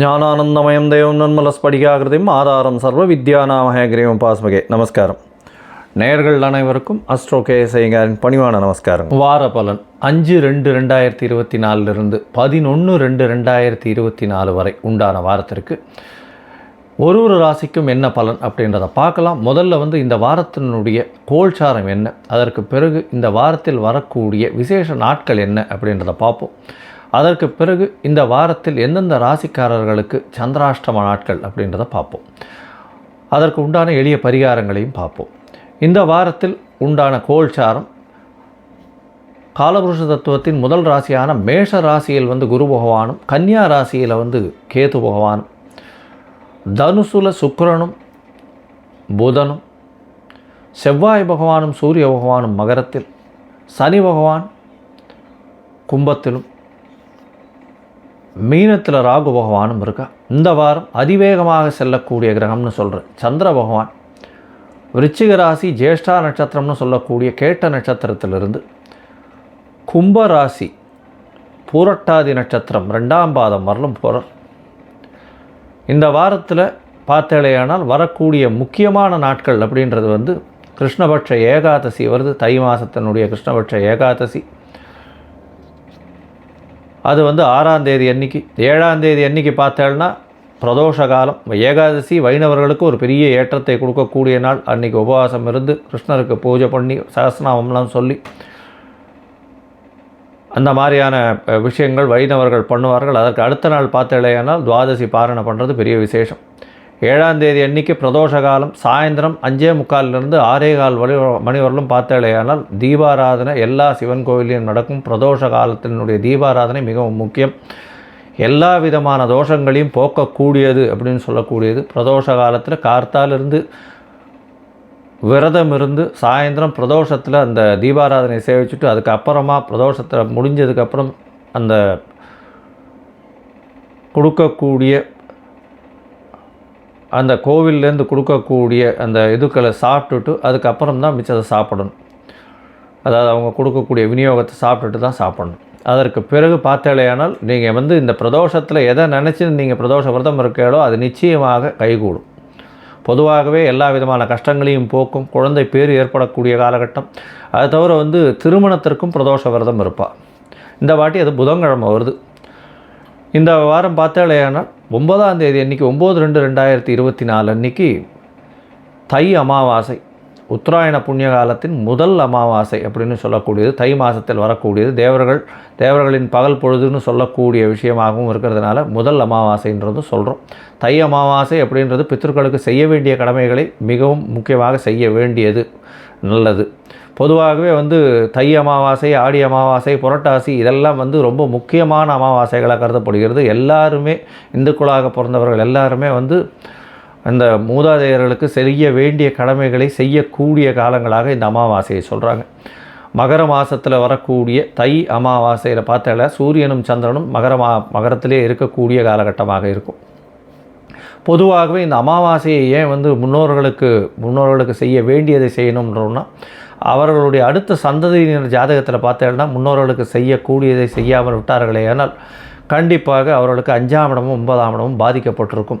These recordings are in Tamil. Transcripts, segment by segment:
ஞானானந்தமயம் தேவம் நன்மலஸ்படிகாகிருதியும் ஆதாரம் சர்வ வித்யாநாமகேகிரியம் பாஸ்மகே. நமஸ்காரம். நேயர்கள் அனைவருக்கும் அஸ்ட்ரோ கேஎஸ்ஐங்காரின் பணிவான நமஸ்காரம் வார பலன் அஞ்சு ரெண்டு ரெண்டாயிரத்தி இருபத்தி நாலுலேருந்து பதினொன்று ரெண்டு ரெண்டாயிரத்தி இருபத்தி நாலு வரை உண்டான வாரத்திற்கு ஒரு ஒரு ராசிக்கும் என்ன பலன் அப்படின்றத பார்க்கலாம். முதல்ல வந்து இந்த வாரத்தினுடைய கோல்சாரம் என்ன? அதற்கு பிறகு இந்த வாரத்தில் வரக்கூடிய விசேஷ நாட்கள் என்ன அப்படின்றத பார்ப்போம். அதற்கு பிறகு இந்த வாரத்தில் எந்தெந்த ராசிக்காரர்களுக்கு சந்திராஷ்டம நாட்கள் அப்படின்றத பார்ப்போம். அதற்கு உண்டான எளிய பரிகாரங்களையும் பார்ப்போம். இந்த வாரத்தில் உண்டான கோல்சாரம் காலபுருஷ தத்துவத்தின் முதல் ராசியான மேஷ ராசியில் வந்து குரு பகவானும் கன்னியா ராசியில் வந்து கேது பகவானும் தனுசுல சுக்கிரனும் புதனும் செவ்வாய் பகவானும் சூரிய பகவானும் மகரத்தில் சனி பகவான் கும்பத்திலும் மீனத்தில் ராகு பகவானும் இருக்கா? இந்த வாரம் அதிவேகமாக செல்லக்கூடிய கிரகம்னு சொல்கிறேன் சந்திர பகவான் விருச்சிக ராசி ஜேஷ்டா நட்சத்திரம்னு சொல்லக்கூடிய கேட்ட நட்சத்திரத்திலிருந்து கும்ப ராசி பூரட்டாதி நட்சத்திரம் ரெண்டாம் பாதம் வரலும் போகிறார் இந்த வாரத்தில் பார்த்தேலையானால் வரக்கூடிய முக்கியமான நாட்கள் அப்படின்றது வந்து கிருஷ்ணபட்ச ஏகாதசி வருது. தை மாதத்தினுடைய கிருஷ்ணபட்ச ஏகாதசி. அது வந்து ஆறாம் தேதி அன்னைக்கு ஏழாம் தேதி அன்னைக்கு பார்த்தேன்னா பிரதோஷ காலம் ஏகாதசி வைணவர்களுக்கு ஒரு பெரிய ஏற்றத்தை கொடுக்கக்கூடிய நாள். அன்னைக்கு உபவாசம் இருந்து கிருஷ்ணருக்கு பூஜை பண்ணி சகஸ்நாமம்லாம் சொல்லி அந்த மாதிரியான விஷயங்கள் வைணவர்கள் பண்ணுவார்கள். அதற்கு அடுத்த நாள் பார்த்தேலையானால் துவாதசி பாரணை பண்ணுறது பெரிய விசேஷம். ஏழாம் தேதி அன்னைக்கு பிரதோஷ காலம் சாயந்தரம் அஞ்சே முக்காலிலிருந்து ஆறே கால் வழி மணி வரலும் பார்த்தாலேயானால் தீபாராதனை எல்லா சிவன் கோவிலையும் நடக்கும். பிரதோஷ காலத்தினுடைய தீபாராதனை மிகவும் முக்கியம். எல்லா விதமான தோஷங்களையும் போக்கக்கூடியது அப்படின்னு சொல்லக்கூடியது. பிரதோஷ காலத்தில் கார்த்தாலிருந்து விரதம் இருந்து சாயந்தரம் பிரதோஷத்தில் அந்த தீபாராதனை சேவிச்சுட்டு அதுக்கப்புறமா பிரதோஷத்தில் முடிஞ்சதுக்கப்புறம் அந்த கொடுக்கக்கூடிய அந்த கோவில்லேருந்து கொடுக்கக்கூடிய அந்த இதுக்களை சாப்பிட்டுட்டு அதுக்கப்புறம் தான் மிச்சத்தை சாப்பிடணும். அதாவது அவங்க கொடுக்கக்கூடிய விநியோகத்தை சாப்பிட்டுட்டு தான் சாப்பிடணும். அதற்கு பிறகு பார்த்தேலையானால் நீங்கள் வந்து இந்த பிரதோஷத்தில் எதை நினச்சி நீங்கள் பிரதோஷ விரதம் இருக்கீங்களோ அது நிச்சயமாக கைகூடும். பொதுவாகவே எல்லா விதமான கஷ்டங்களையும் போக்கும் குழந்தை பேர் ஏற்படக்கூடிய காலகட்டம். அது தவிர வந்து திருமணத்திற்கும் பிரதோஷ விரதம் இருப்பாள் இந்த வாட்டி அது புதன்கிழமை வருது. இந்த வாரம் பார்த்தாலேயானால் ஒன்பதாம் தேதி அன்றைக்கி ஒம்பது ரெண்டு ரெண்டாயிரத்தி இருபத்தி நாலு அன்னைக்கு தை அமாவாசை உத்தராயண புண்ணிய காலத்தின் முதல் அமாவாசை அப்படின்னு சொல்லக்கூடியது. தை மாதத்தில் வரக்கூடியது. தேவர்கள் தேவர்களின் பகல் பொழுதுன்னு சொல்லக்கூடிய விஷயமாகவும் இருக்கிறதுனால முதல் அமாவாசைன்றதும் சொல்கிறோம் தை அமாவாசை அப்படின்றது பித்தர்களுக்கு செய்ய வேண்டிய கடமைகளை மிகவும் முக்கியமாக செய்ய வேண்டியது. நல்லது. பொதுவாகவே வந்து தை அமாவாசை ஆடி அமாவாசை புரட்டாசி இதெல்லாம் வந்து ரொம்ப முக்கியமான அமாவாசைகளாக கருதப்படுகிறது. எல்லாருமே இந்துக்களாக பிறந்தவர்கள் எல்லாருமே வந்து அந்த மூதாதையர்களுக்கு செய்ய வேண்டிய கடமைகளை செய்யக்கூடிய காலங்களாக இந்த அமாவாசையை சொல்கிறாங்க மகர மாதத்தில் வரக்கூடிய தை அமாவாசையில் பார்த்தால சூரியனும் சந்திரனும் மகர மா மகரத்திலே இருக்கக்கூடிய காலகட்டமாக இருக்கும். பொதுவாகவே இந்த அமாவாசையை ஏன் வந்து முன்னோர்களுக்கு முன்னோர்களுக்கு செய்ய வேண்டியதை செய்யணும்ன்றோம்னா அவர்களுடைய அடுத்த சந்ததியினர் ஜாதகத்தில் பார்த்தேன்னா முன்னோர்களுக்கு செய்யக்கூடியதை செய்யாமல் விட்டார்களே ஆனால் கண்டிப்பாக அவர்களுக்கு அஞ்சாம் இடமும் ஒன்பதாம் இடமும் பாதிக்கப்பட்டிருக்கும்.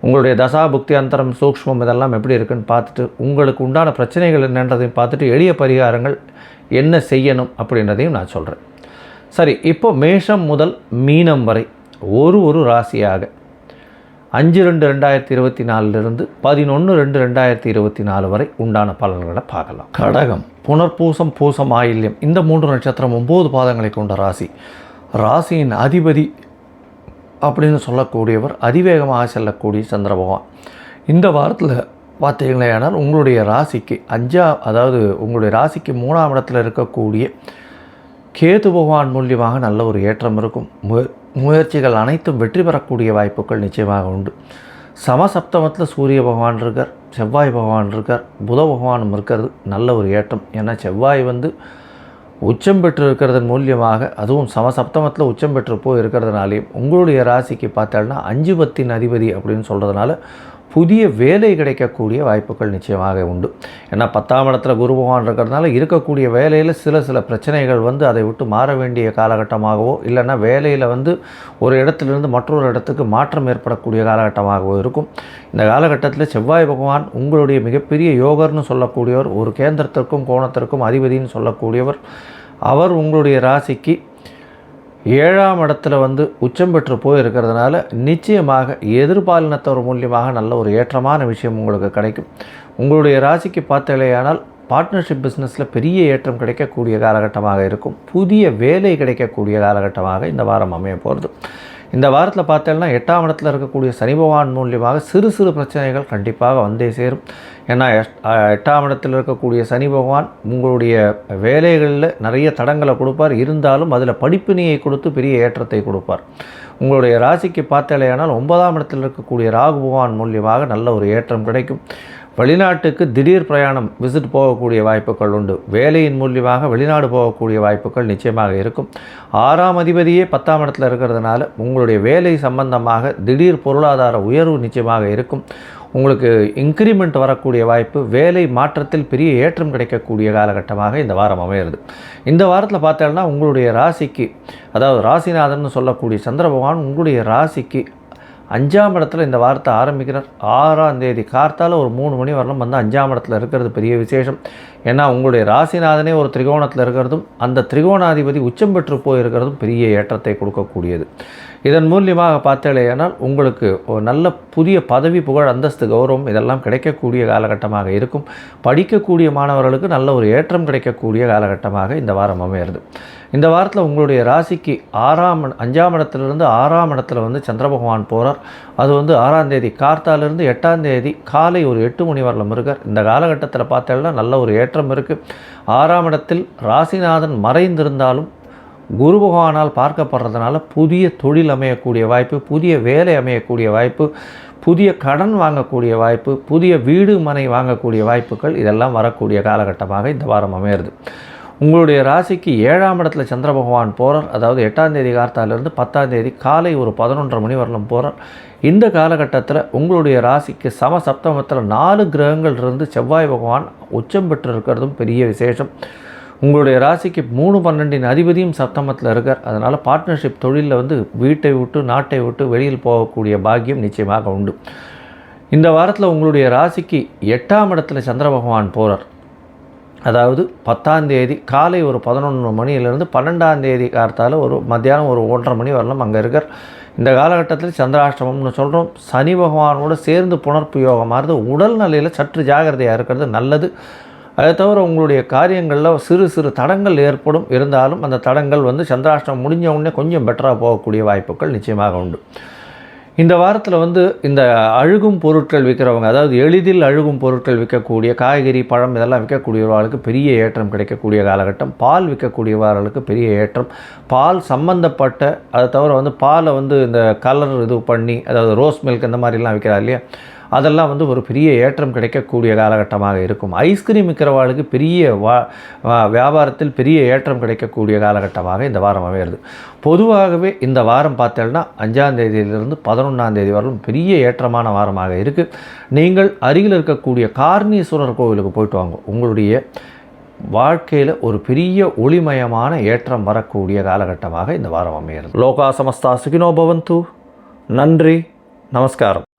உங்களுடைய தசா புக்தி அந்தரம் சூக்ஷ்மம் இதெல்லாம் எப்படி இருக்குன்னு பார்த்துட்டு உங்களுக்கு உண்டான பிரச்சனைகள் என்னன்றதையும் பார்த்துட்டு எளிய பரிகாரங்கள் என்ன செய்யணும் அப்படின்றதையும் நான் சொல்கிறேன் சரி இப்போ மேஷம் முதல் மீனம் வரை ஒரு ஒரு ராசியாக அஞ்சு ரெண்டு ரெண்டாயிரத்தி இருபத்தி நாலுலேருந்து பதினொன்று ரெண்டு ரெண்டாயிரத்தி இருபத்தி நாலு வரை உண்டான பலன்களை பார்க்கலாம். கடகம் புனர்பூசம் பூசம் ஆயில்யம் இந்த மூன்று நட்சத்திரம் ஒம்பது பாதங்களை கொண்ட ராசி. ராசியின் அதிபதி அப்படின்னு சொல்லக்கூடியவர் அதிவேகமாக செல்லக்கூடிய சந்திர பகவான். இந்த வாரத்தில் பார்த்தீங்களேனால் உங்களுடைய ராசிக்கு அஞ்சா அதாவது உங்களுடைய ராசிக்கு மூணாம் இடத்துல இருக்கக்கூடிய கேது பகவான் மூலியமாக நல்ல ஒரு ஏற்றம் இருக்கும். மு முயற்சிகள் அனைத்தும் வெற்றி பெறக்கூடிய வாய்ப்புகள் நிச்சயமாக உண்டு. சமசப்தமத்தில் சூரிய பகவான் இருக்கார் செவ்வாய் பகவான் இருக்கார் புத பகவானும் இருக்கிறது. நல்ல ஒரு ஏற்றம். ஏன்னா செவ்வாய் வந்து உச்சம் பெற்று இருக்கிறதன் மூலியமாக அதுவும் சமசப்தமத்தில் உச்சம் பெற்று போய் இருக்கிறதுனாலையும் உங்களுடைய ராசிக்கு பார்த்தால்னா அஞ்சு பத்தின் அதிபதி அப்படின்னு சொல்கிறதுனால புதிய வேலை கிடைக்கக்கூடிய வாய்ப்புகள் நிச்சயமாக உண்டு. ஏன்னா பத்தாம் இடத்துல குரு பகவான் இருக்கிறதுனால இருக்கக்கூடிய வேலையில் சில சில பிரச்சனைகள் வந்து அதை விட்டு மாற வேண்டிய காலகட்டமாகவோ இல்லைன்னா வேலையில் வந்து ஒரு இடத்துலேருந்து மற்றொரு இடத்துக்கு மாற்றம் ஏற்படக்கூடிய காலகட்டமாகவோ இருக்கும். இந்த காலகட்டத்தில் செவ்வாய் பகவான் உங்களுடைய மிகப்பெரிய யோகர்னு சொல்லக்கூடியவர் ஒரு கேந்திரத்திற்கும் கோணத்திற்கும் அதிபதினு சொல்லக்கூடியவர் அவர் உங்களுடைய ராசிக்கு ஏழாம் இடத்துல வந்து உச்சம் பெற்று போயிருக்கிறதுனால நிச்சயமாக எதிர்பாலினத்தவர் மூலியமாக நல்ல ஒரு ஏற்றமான விஷயம் உங்களுக்கு கிடைக்கும். உங்களுடைய ராசிக்கு பார்த்தலையானால் பார்ட்னர்ஷிப் பிஸ்னஸில் பெரிய ஏற்றம் கிடைக்கக்கூடிய காலகட்டமாக இருக்கும். புதிய வேலை கிடைக்கக்கூடிய காலகட்டமாக இந்த வாரம் அமைய போகிறது. இந்த வாரத்தில் பார்த்தேன்னா எட்டாம் இடத்துல இருக்கக்கூடிய சனி பகவான் மூலியமாக சிறு சிறு பிரச்சனைகள் கண்டிப்பாக வந்தே சேரும். ஏன்னா எட்டாம் இடத்தில் இருக்கக்கூடிய சனி பகவான் உங்களுடைய வேலைகளில் நிறைய தடங்களை கொடுப்பார். இருந்தாலும் அதில் படிப்பினையை கொடுத்து பெரிய ஏற்றத்தை கொடுப்பார். உங்களுடைய ராசிக்கு பார்த்தாலேயானால் ஒன்பதாம் இடத்தில் இருக்கக்கூடிய ராகு பகவான் மூலியமாக நல்ல ஒரு ஏற்றம் கிடைக்கும். வெளிநாட்டுக்கு திடீர் பிரயாணம் விசிட் போகக்கூடிய வாய்ப்புகள் உண்டு. வேலையின் மூலியமாக வெளிநாடு போகக்கூடிய வாய்ப்புகள் நிச்சயமாக இருக்கும். ஆறாம் அதிபதியே பத்தாம் இடத்துல இருக்கிறதுனால உங்களுடைய வேலை சம்பந்தமாக திடீர் பொருளாதார உயர்வு நிச்சயமாக இருக்கும். உங்களுக்கு இன்க்ரிமெண்ட் வரக்கூடிய வாய்ப்பு வேலை மாற்றத்தில் பெரிய ஏற்றம் கிடைக்கக்கூடிய காலகட்டமாக இந்த வாரம் அமையிறது இந்த வாரத்தில் பார்த்தோம்னா உங்களுடைய ராசிக்கு அதாவது ராசிநாதன் சொல்லக்கூடிய சந்திர பகவான் உங்களுடைய ராசிக்கு அஞ்சாம் இடத்துல இந்த வாரத்தை ஆரம்பிக்கிறார் ஆறாம் தேதி. கார்த்தால ஒரு மூணு மணி வரலாம் வந்து அஞ்சாம் இடத்துல இருக்கிறது பெரிய விசேஷம். ஏன்னா உங்களுடைய ராசிநாதனே ஒரு திரிகோணத்தில் இருக்கிறதும் அந்த திரிகோணாதிபதி உச்சம் பெற்று போயிருக்கிறதும் பெரிய ஏற்றத்தை கொடுக்கக்கூடியது. இதன் மூலியமாக பார்த்தேனால் உங்களுக்கு ஒரு நல்ல புதிய பதவி புகழ் அந்தஸ்து கௌரவம் இதெல்லாம் கிடைக்கக்கூடிய காலகட்டமாக இருக்கும். படிக்கக்கூடிய மாணவர்களுக்கு நல்ல ஒரு ஏற்றம் கிடைக்கக்கூடிய காலகட்டமாக இந்த வாரம் அமையிறது. இந்த வாரத்தில் உங்களுடைய ராசிக்கு ஆறாம் அஞ்சாம் இடத்துலேருந்து ஆறாம் இடத்துல வந்து சந்திர பகவான் போகிறார் அது வந்து ஆறாம் தேதி கார்த்தாலிருந்து எட்டாம் தேதி காலை ஒரு எட்டு மணி வரலும் இருக்கார் இந்த காலகட்டத்தில் பார்த்தேன்னா நல்ல ஒரு ஏற்றம் இருக்குது ஆறாம் இடத்தில் ராசிநாதன் மறைந்திருந்தாலும் குரு பகவானால் பார்க்கப்படுறதுனால புதிய தொழில் அமையக்கூடிய வாய்ப்பு புதிய வேலை அமையக்கூடிய வாய்ப்பு புதிய கடன் வாங்கக்கூடிய வாய்ப்பு புதிய வீடு மனை வாங்கக்கூடிய வாய்ப்புகள் இதெல்லாம் வரக்கூடிய காலகட்டமாக இந்த வாரம் அமையிறது. உங்களுடைய ராசிக்கு ஏழாம் இடத்துல சந்திர பகவான் போகிறார் அதாவது எட்டாம் தேதி கார்த்தாலிருந்து பத்தாம் தேதி காலை ஒரு பதினொன்றரை மணி வரலும் போகிறார் இந்த காலகட்டத்தில் உங்களுடைய ராசிக்கு சம சப்தமத்தில் நாலு கிரகங்கள் இருந்து செவ்வாய் பகவான் உச்சம் பெற்று இருக்கிறதும் பெரிய விசேஷம். உங்களுடைய ராசிக்கு மூணு பன்னெண்டின் அதிபதியும் சப்தமத்தில் இருக்கார். அதனால் பார்ட்னர்ஷிப் தொழிலில் வந்து வீட்டை விட்டு நாட்டை விட்டு வெளியில் போகக்கூடிய பாக்கியம் நிச்சயமாக உண்டு. இந்த வாரத்தில் உங்களுடைய ராசிக்கு எட்டாம் இடத்துல சந்திர பகவான் போகிறார் அதாவது பத்தாம் தேதி காலை ஒரு பதினொன்று மணியிலேருந்து பன்னெண்டாம் தேதி காலத்தால் ஒரு மத்தியானம் ஒரு ஒன்றரை மணி வரலாம் அங்கே இருக்கார். இந்த காலகட்டத்தில் சந்திராஷ்டமம்னு சொல்கிறோம் சனி பகவானோடு சேர்ந்து புணர்ப்பு இருந்து உடல் நிலையில் சற்று ஜாகிரதையாக இருக்கிறது நல்லது. அதை தவிர உங்களுடைய காரியங்களில் சிறு சிறு தடங்கள் ஏற்படும். இருந்தாலும் அந்த தடங்கள் வந்து சந்திராஷ்டம் முடிஞ்ச உடனே கொஞ்சம் பெட்டராக போகக்கூடிய வாய்ப்புகள் நிச்சயமாக உண்டு. இந்த வாரத்தில் வந்து இந்த அழுகும் பொருட்கள் விற்கிறவங்க அதாவது எளிதில் அழுகும் பொருட்கள் விற்கக்கூடிய காய்கறி பழம் இதெல்லாம் விற்கக்கூடியவர்களுக்கு பெரிய ஏற்றம் கிடைக்கக்கூடிய காலகட்டம். பால் விற்கக்கூடியவர்களுக்கு பெரிய ஏற்றம். பால் சம்மந்தப்பட்ட அதை தவிர வந்து பாலை வந்து இந்த கலர் இது பண்ணி அதாவது ரோஸ் மில்க் இந்த மாதிரிலாம் விற்கிறா இல்லையா? அதெல்லாம் வந்து ஒரு பெரிய ஏற்றம் கிடைக்கக்கூடிய காலகட்டமாக இருக்கும். ஐஸ்கிரீம் விற்கிறவாளுக்கு பெரிய வா வியாபாரத்தில் பெரிய ஏற்றம் கிடைக்கக்கூடிய காலகட்டமாக இந்த வாரம் அமையிறது பொதுவாகவே இந்த வாரம் பார்த்தேன்னா அஞ்சாம் தேதியிலிருந்து பதினொன்றாம் தேதி வரலும் பெரிய ஏற்றமான வாரமாக இருக்குது நீங்கள் அருகில் இருக்கக்கூடிய கார்ணீஸ்வரர் கோவிலுக்கு போயிட்டு வாங்க. உங்களுடைய வாழ்க்கையில் ஒரு பெரிய ஒளிமயமான ஏற்றம் வரக்கூடிய காலகட்டமாக இந்த வாரம் அமைகிறது. லோகா சமஸ்தா சுகினோ பவந்து. நன்றி. நமஸ்காரம்.